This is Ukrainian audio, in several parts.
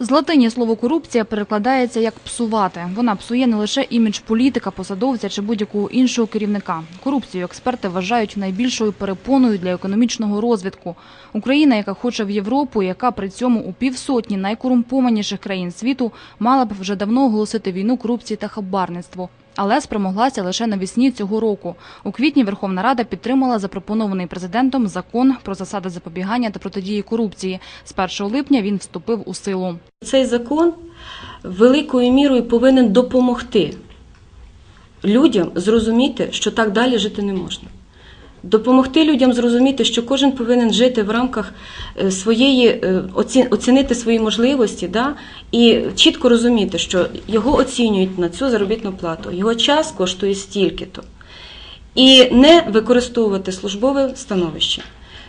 З латині слово корупція перекладається як псувати. Вона псує не лише імідж політика, посадовця чи будь-якого іншого керівника. Корупцію експерти вважають найбільшою перепоною для економічного розвитку. Україна, яка хоче в Європу, яка при цьому у півсотні найкорумпованіших країн світу, мала б вже давно оголосити війну корупції та хабарництву. Але спромоглася лише навесні цього року. У квітні Верховна Рада підтримала запропонований президентом закон про засади запобігання та протидії корупції. З 1 липня він вступив у силу. Цей закон великою мірою повинен допомогти людям зрозуміти, що так далі жити не можна. Допомогти людям зрозуміти, що кожен повинен жити в рамках е, своєї е, оці- оцінити свої можливості, да, і чітко розуміти, що його оцінюють на цю заробітну плату, його час коштує стільки-то. І не використовувати службове становище,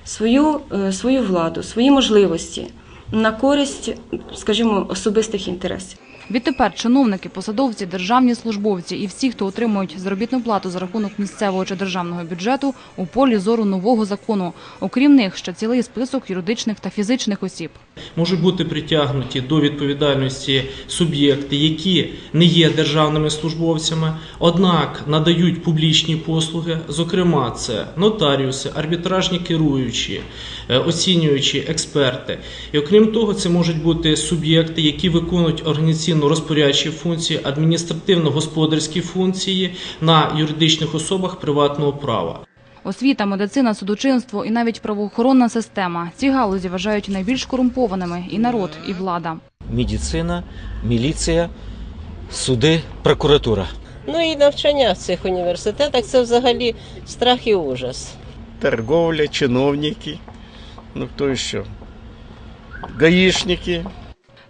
свою, е, свою владу, свої можливості на користь, скажімо, особистих інтересів. Відтепер чиновники, посадовці, державні службовці і всі, хто отримують заробітну плату за рахунок місцевого чи державного бюджету, у полі зору нового закону. Окрім них, ще цілий список юридичних та фізичних осіб. Можуть бути притягнуті до відповідальності суб'єкти, які не є державними службовцями, однак надають публічні послуги. Зокрема, це нотаріуси, арбітражні керуючі, е, оцінюючі експерти. І окрім того, це можуть бути суб'єкти, які виконують організаційно-розпорядчі функції, адміністративно-господарські функції на юридичних особах приватного права. Освіта, медицина, судочинство і навіть правоохоронна система. Ці галузі вважають найбільш корумпованими і народ, і влада. медицина, міліція, суди, прокуратура. Ну і навчання в цих університетах це взагалі страх і ужас. торговля, чиновники, ну кто еще? Гаишники.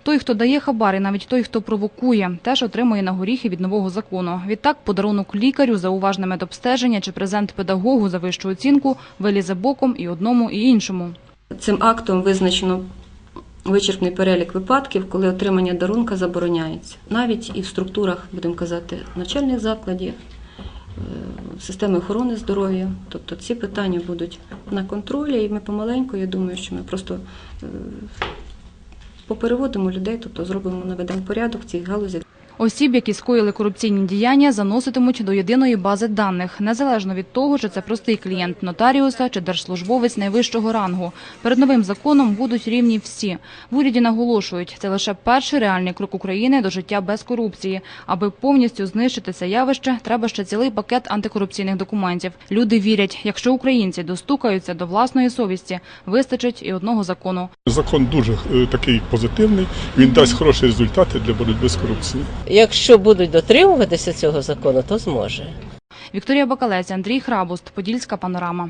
Той, хто дає хабар, і навіть той, хто провокує, теж отримує на горіхи від нового закону. Відтак, подарунок лікарю за уважне медобстеження чи презент педагогу за вищу оцінку вилізе боком і одному, і іншому. Цим актом визначено вичерпний перелік випадків, коли отримання дарунка забороняється. Навіть і в структурах, будемо казати, навчальних закладів, е, системи охорони здоров'я. Тобто ці питання будуть на контролі, і ми помаленьку, я думаю, що ми просто е, попереводимо людей, тобто зробимо наведемо порядок в цій галузях. Осіб, які скоїли корупційні діяння, заноситимуть до єдиної бази даних, незалежно від того, чи це простий клієнт нотаріуса чи держслужбовець найвищого рангу. Перед новим законом будуть рівні всі. В уряді наголошують, це лише перший реальний крок України до життя без корупції. Аби повністю знищити це явище, треба ще цілий пакет антикорупційних документів. Люди вірять, якщо українці достукаються до власної совісті, вистачить і одного закону. Закон дуже е, такий позитивний. Він дасть хороші результати для боротьби з корупцією. Якщо будуть дотримуватися цього закону, то зможе. Вікторія Бакалець, Андрій Храбуст, Подільська панорама.